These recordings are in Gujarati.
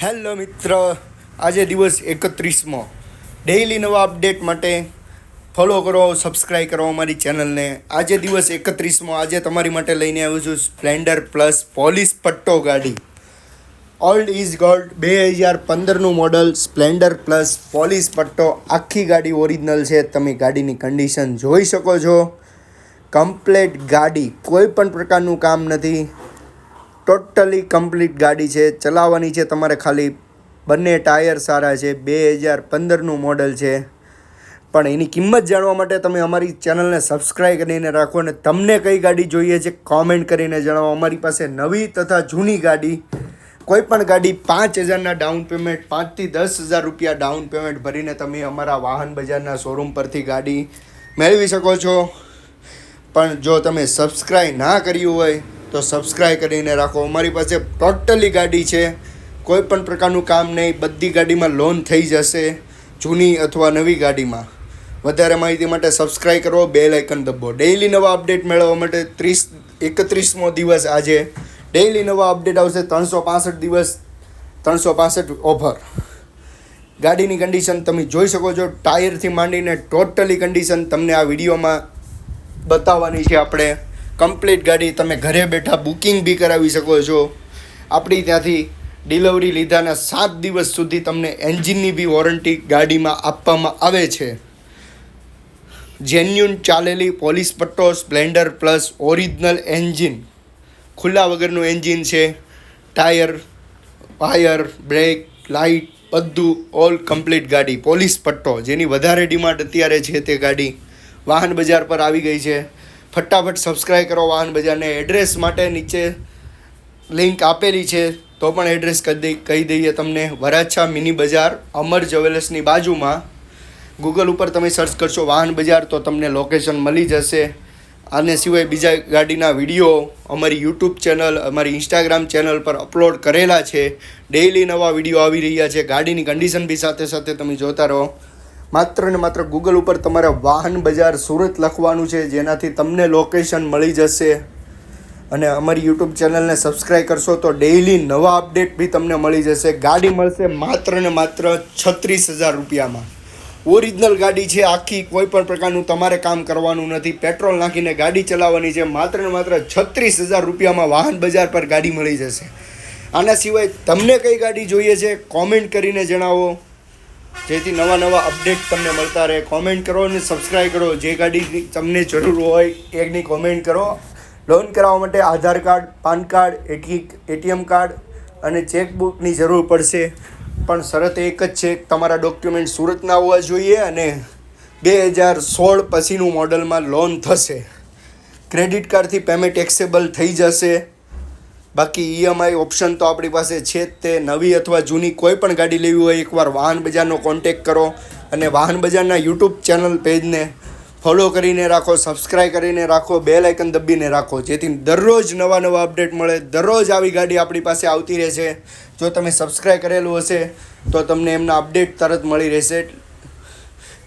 હેલો મિત્ર, આજે દિવસ એકત્રીસમો. ડેઈલી નવા અપડેટ માટે ફોલો કરો સબસ્ક્રાઈબ કરો અમારી ચેનલને આજે દિવસ એકત્રીસમો, આજે તમારી માટે લઈને આવ્યો છું સ્પ્લેન્ડર પ્લસ પોલીસ પટ્ટો ગાડી. ઓલ્ડ ઇઝ ગોલ્ડ બે હજાર પંદરનું મોડલ સ્પ્લેન્ડર પ્લસ પોલીસ પટ્ટો. આખી ગાડી ઓરિજિનલ છે, તમે ગાડીની કન્ડિશન જોઈ શકો છો. કમ્પ્લેટ ગાડી, કોઈ પણ પ્રકારનું કામ નથી. ટોટલી કમ્પ્લીટ ગાડી છે, ચલાવવાની છે તમારે ખાલી. બંને ટાયર સારા છે, બે હજાર પંદરનું મોડલ છે. પણ એની કિંમત જાણવા માટે તમે અમારી ચેનલને સબસ્ક્રાઈબ કરીને રાખો અને તમને કઈ ગાડી જોઈએ છે કોમેન્ટ કરીને જણાવો. અમારી પાસે નવી તથા જૂની ગાડી. કોઈ પણ ગાડી પાંચ હજારના ડાઉન પેમેન્ટ, પાંચથી દસ હજાર રૂપિયા ડાઉન પેમેન્ટ ભરીને તમે અમારા વાહન બજારના શોરૂમ પરથી ગાડી મેળવી શકો છો. પણ જો તમે સબસ્ક્રાઈબ ના કર્યું હોય તો સબસ્ક્રાઈબ કરીને રાખો. અમારી પાસે ટોટલી ગાડી છે. કોઈ પણ પ્રકારનું કામ નહીં. બધી ગાડીમાં લોન થઈ જશે. જૂની અથવા નવી ગાડીમાં. વધારે માહિતી માટે સબસ્ક્રાઈબ કરો. બે લાઇકન દબો ડેઈલી નવા અપડેટ મેળવવા માટે ત્રીસ, એકત્રીસમો દિવસ આજે. ડેઈલી નવા અપડેટ આવશે. ત્રણસો પાસઠ દિવસ, ત્રણસો પાસઠ ઓફર ગાડીની કન્ડિશન તમે જોઈ શકો છો. ટાયરથી માંડીને ટોટલી કન્ડિશન તમને આ વિડીયોમાં બતાવવાની છે આપણે. કમ્પ્લીટ ગાડી તમે ઘરે બેઠા બુકિંગ બી કરાવી શકો છો. આપણી ત્યાંથી ડિલિવરી લીધાના સાત દિવસ સુધી તમને એન્જિનની બી વોરંટી ગાડીમાં આપવામાં આવે છે. જેન્યુન ચાલેલી પોલીસ પટ્ટો સ્પ્લેન્ડર પ્લસ ઓરિજિનલ એન્જિન ખુલ્લા વગરનું એન્જિન છે. ટાયર વાયર બ્રેક લાઇટ બધું ઓલ કમ્પ્લીટ ગાડી. પોલીસ પટ્ટો, જેની વધારે ડિમાન્ડ અત્યારે છે તે ગાડી. વાહન બજાર પર આવી ગઈ છે. ફટાફટ સબસ્ક્રાઈબ કરો વાહન બજારને એડ્રેસ માટે નીચે લિંક આપેલી છે, તો પણ એડ્રેસ કહી દઈ કહી દઈએ તમને. વરાછા મિની બજાર, અમર જ્વેલર્સની બાજુમાં. ગૂગલ ઉપર તમે સર્ચ કરશો વાહન બજાર, તો તમને લોકેશન મળી જશે. આને સિવાય બીજા ગાડીના વીડિયો અમારી યુટ્યુબ ચેનલ અમારી ઇન્સ્ટાગ્રામ ચેનલ પર અપલોડ કરેલા છે. ડેઇલી નવા વીડિયો આવી રહ્યા છે. ગાડીની કન્ડિશન બી સાથે સાથે તમે જોતા રહો. માત્ર ને માત્ર ગૂગલ ઉપર તમારે વાહન બજાર સુરત લખવાનું છે, જેનાથી તમને લોકેશન મળી જશે. અને અમારી યુટ્યુબ ચેનલને સબસ્ક્રાઈબ કરશો તો ડેઈલી નવા અપડેટ બી તમને મળી જશે. ગાડી મળશે માત્ર ને માત્ર છત્રીસ હજાર રૂપિયામાં. ઓરિજિનલ ગાડી છે, આખી કોઈ પણ પ્રકારનું તમારે કામ કરવાનું નથી. પેટ્રોલ નાખીને ગાડી ચલાવવાની છે, માત્ર ને માત્ર છત્રીસ હજાર રૂપિયામાં વાહન બજાર પર ગાડી મળી જશે. આના સિવાય તમને કઈ ગાડી જોઈએ છે કોમેન્ટ કરીને જણાવો. જેથી નવા નવા અપડેટ તમને મળતા રહે. કોમેન્ટ કરો અને સબસ્ક્રાઈબ કરો. જે ગાડીની તમને જરૂર હોય, એની કોમેન્ટ કરો. લોન કરાવવા માટે Aadhaar card, PAN card, A T, ATM card અને ચેકબુકની જરૂર પડશે. પણ શરત એક જ છે, તમારા ડોક્યુમેન્ટ સુરતના હોવા જોઈએ અને બે હજાર સોળ પછીનું મોડલમાં લોન થશે. ક્રેડિટ કાર્ડથી પેમેન્ટ એક્સેબલ થઈ જશે. બાકી ઈએમઆઈ ઓપ્શન તો આપણી પાસે છે જ તે. નવી અથવા જૂની કોઈ પણ ગાડી લેવી હોય, એકવાર વાહન બજારનો કોન્ટેક કરો અને વાહન બજારના યુટ્યુબ ચેનલ પેજને ફોલો કરીને રાખો સબસ્ક્રાઈબ કરીને રાખો બે લાઇકન દબીને રાખો, જેથી દરરોજ નવા નવા અપડેટ મળે. દરરોજ આવી ગાડી આપણી પાસે આવતી રહેશે. જો તમે સબસ્ક્રાઈબ કરેલું હશે, તો તમને એમના અપડેટ તરત મળી રહેશે.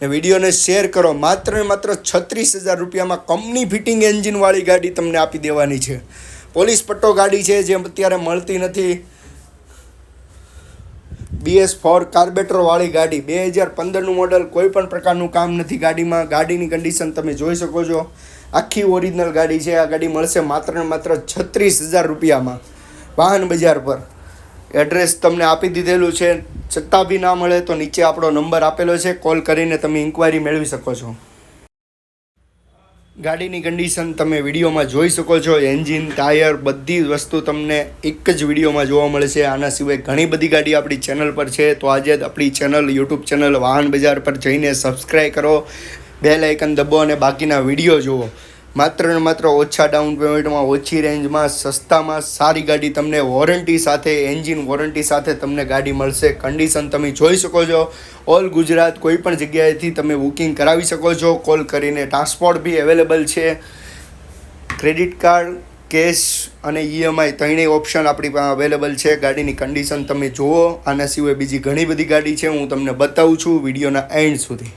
ને વિડીયોને શેર કરો. માત્ર ને માત્ર છત્રીસ હજાર રૂપિયામાં કંપની ફિટિંગ એન્જિનવાળી ગાડી તમને આપી દેવાની છે. પોલીસ પટ્ટો ગાડી છે જે અત્યારે મળતી નથી. બીએસ ફોર કાર્બેટરવાળી ગાડી. બે હજાર પંદરનું મોડલ કોઈ પણ પ્રકારનું કામ નથી ગાડીમાં. ગાડીની કન્ડિશન તમે જોઈ શકો છો. આખી ઓરિજિનલ ગાડી છે. આ ગાડી મળશે માત્ર ને માત્ર છત્રીસ હજાર રૂપિયામાં. વાહન બજાર પર. એડ્રેસ તમને આપી દીધેલું છે. છતાં બી ના મળે તો નીચે આપણો નંબર આપેલો છે. કોલ કરીને તમે ઇન્ક્વાયરી મેળવી શકો છો. ગાડીની કન્ડિશન તમે વિડીયોમાં જોઈ શકો છો. એન્જિન ટાયર બધી જ વસ્તુ તમને એક જ વિડીયોમાં જોવા મળે છે. આના સિવાય ઘણી બધી ગાડી આપણી ચેનલ પર છે. તો આજે આપણી ચેનલ યુટ્યુબ ચેનલ વાહન બજાર પર જઈને સબસ્ક્રાઈબ કરો. બે લાઇકન દબો અને બાકીના વીડિયો જુઓ. માત્ર ને માત્ર ઓછા ડાઉન પેમેન્ટમાં ઓછી રેન્જમાં સસ્તામાં સારી ગાડી તમને વોરંટી સાથે એન્જિન વોરંટી સાથે તમને ગાડી મળશે. કન્ડિશન તમે જોઈ શકો છો. ઓલ ગુજરાત કોઈ પણ જગ્યાએથી તમે બુકિંગ કરાવી શકો છો. કોલ કરીને ટ્રાન્સપોર્ટ બી અવેલેબલ છે. ક્રેડિટ કાર્ડ કેશ અને ઈએમઆઈ ત્રણેય ઓપ્શન આપણી પાસે અવેલેબલ છે. ગાડીની કન્ડિશન તમે જુઓ. આના સિવાય બીજી ઘણી બધી ગાડી છે. હું તમને બતાવું છું વિડીયોના એન્ડ સુધી.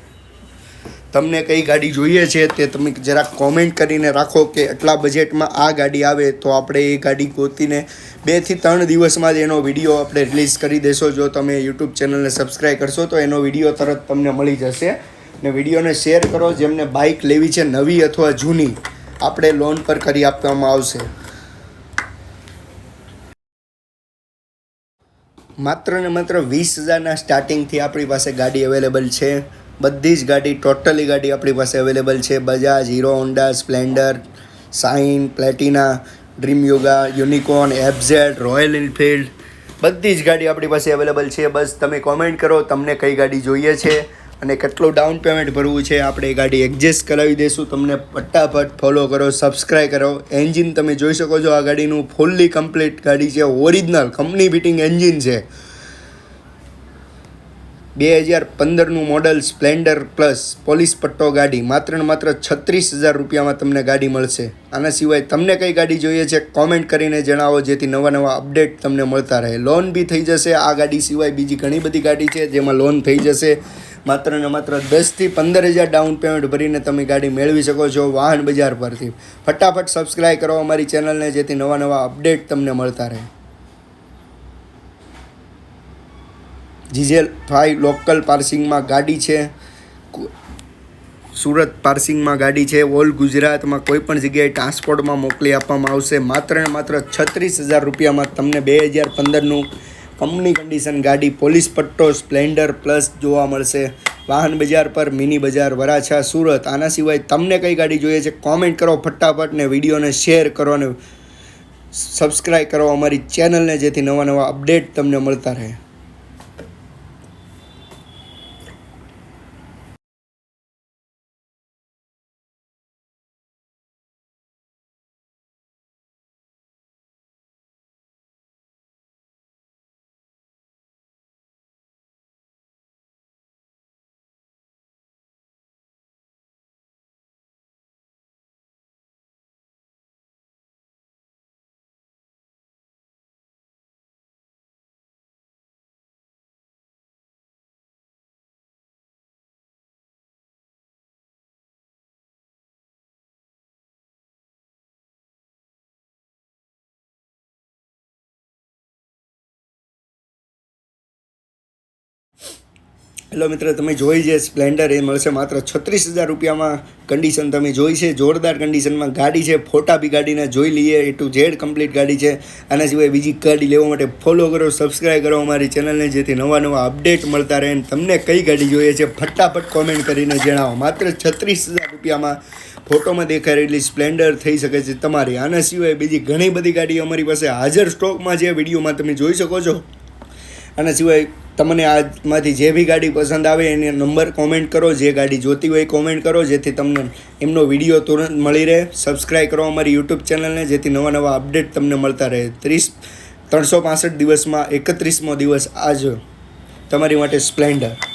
તમને કઈ ગાડી જોઈએ છે તે તમે જરાક કોમેન્ટ કરીને રાખો કે આટલા બજેટમાં આ ગાડી આવે તો આપણે એ ગાડી ગોતીને બેથી ત્રણ દિવસમાં જ એનો વીડિયો આપણે રિલીઝ કરી દેશો. જો તમે યુટ્યુબ ચેનલને સબસ્ક્રાઈબ કરશો તો એનો વીડિયો તરત તમને મળી જશે. ને વિડીયોને શેર કરો જેમને બાઇક લેવી છે નવી અથવા જૂની, આપણે લોન પર કરી આપવામાં આવશે. માત્ર ને માત્ર વીસ હજારના સ્ટાર્ટિંગથી આપણી પાસે ગાડી અવેલેબલ છે. બધી જ ગાડી, ટોટલી ગાડી આપણી પાસે અવેલેબલ છે. Bajaj, Hero, Honda, Splendor, Shine, Platina, Dream Yuga, Unicorn FZ Royal Enfield. બધી જ ગાડી આપણી પાસે અવેલેબલ છે. બસ તમે કોમેન્ટ કરો, તમને કઈ ગાડી જોઈએ છે અને કેટલું ડાઉન પેમેન્ટ ભરવું છે. આપણે એ ગાડી એડજસ્ટ કરાવી દઈશું. તમને ફટાફટ ફોલો કરો સબસ્ક્રાઈબ કરો. એન્જિન તમે જોઈ શકો છો, આ ગાડીનું ફૂલ્લી કમ્પ્લીટ ગાડી છે. ઓરિજિનલ કંપની ફિટિંગ એન્જિન છે. બે હજાર પંદરનું મોડલ સ્પ્લેન્ડર પ્લસ પોલીસ પટ્ટો ગાડી માત્ર ને માત્ર છત્રીસ હજાર રૂપિયામાં તમને ગાડી મળશે. આના સિવાય તમને કઈ ગાડી જોઈએ છે કોમેન્ટ કરીને જણાવો, જેથી નવા નવા અપડેટ તમને મળતા રહે. લોન બી થઈ જશે, આ ગાડી સિવાય બીજી ઘણી બધી ગાડી છે જેમાં લોન થઈ જશે. માત્ર ને માત્ર દસથી પંદર હજાર ડાઉન પેમેન્ટ ભરીને તમે ગાડી મેળવી શકો છો વાહન બજાર પરથી. ફટાફટ સબસ્ક્રાઈબ કરો અમારી ચેનલને જેથી નવા નવા અપડેટ તમને મળતા રહે. જીજેલ ફાઈવ લોકલ પાર્સિંગમાં ગાડી છે. સુરત પાર્સિંગમાં ગાડી છે. ઓલ ગુજરાતમાં કોઈ પણ જગ્યાએ ટ્રાન્સપોર્ટમાં મોકલી આપવામાં આવશે. માત્ર ને માત્ર છત્રીસ હજાર રૂપિયામાં તમને બે હજાર પંદરનું કંપની કન્ડિશન ગાડી પોલીસ પટ્ટો, સ્પ્લેન્ડર પ્લસ જોવા મળશે. વાહન બજાર પર મિની બજાર વરાછા, સુરત. આના સિવાય તમને કઈ ગાડી જોઈએ છે? કોમેન્ટ કરો ફટાફટ ને વિડીયોને શેર કરો અને સબસ્ક્રાઈબ કરો અમારી ચેનલને જેથી નવા નવા અપડેટ તમને મળતા રહે. હેલો મિત્ર, તમે જોઈ છે સ્પ્લેન્ડર એ મળશે માત્ર છત્રીસ હજાર રૂપિયામાં. કન્ડિશન તમે જોઈ છે, જોરદાર કન્ડિશનમાં ગાડી છે, ફોટા બી ગાડીના જોઈ લઈએ એ ટુ ઝેડ કમ્પ્લીટ ગાડી છે. આના સિવાય બીજી ગાડી લેવા માટે ફોલો કરો સબસ્ક્રાઈબ કરો અમારી ચેનલને જેથી નવા નવા અપડેટ મળતા રહે. અને તમને કઈ ગાડી જોઈએ છે, ફટાફટ કોમેન્ટ કરીને જણાવો. માત્ર છત્રીસ હજાર રૂપિયામાં ફોટોમાં દેખાય રહેલી સ્પ્લેન્ડર થઈ શકે છે તમારી. આના સિવાય બીજી ઘણી બધી ગાડી અમારી પાસે હાજર સ્ટોકમાં છે. વિડીયોમાં તમે જોઈ શકો છો. આના સિવાય તમને આમાંથી જે બી ગાડી પસંદ આવે એને નંબર કોમેન્ટ કરો, જે ગાડી જોતી હોય કોમેન્ટ કરો, જેથી તમને એમનો વીડિયો તુરંત મળી રહે. સબસ્ક્રાઈબ કરો અમારી યુટ્યુબ ચેનલને જેથી નવા નવા અપડેટ તમને મળતા રહે. ત્રીસ, ત્રણસો પાસઠ દિવસમાં એકત્રીસમો દિવસ આજ. તમારી માટે સ્પ્લેન્ડર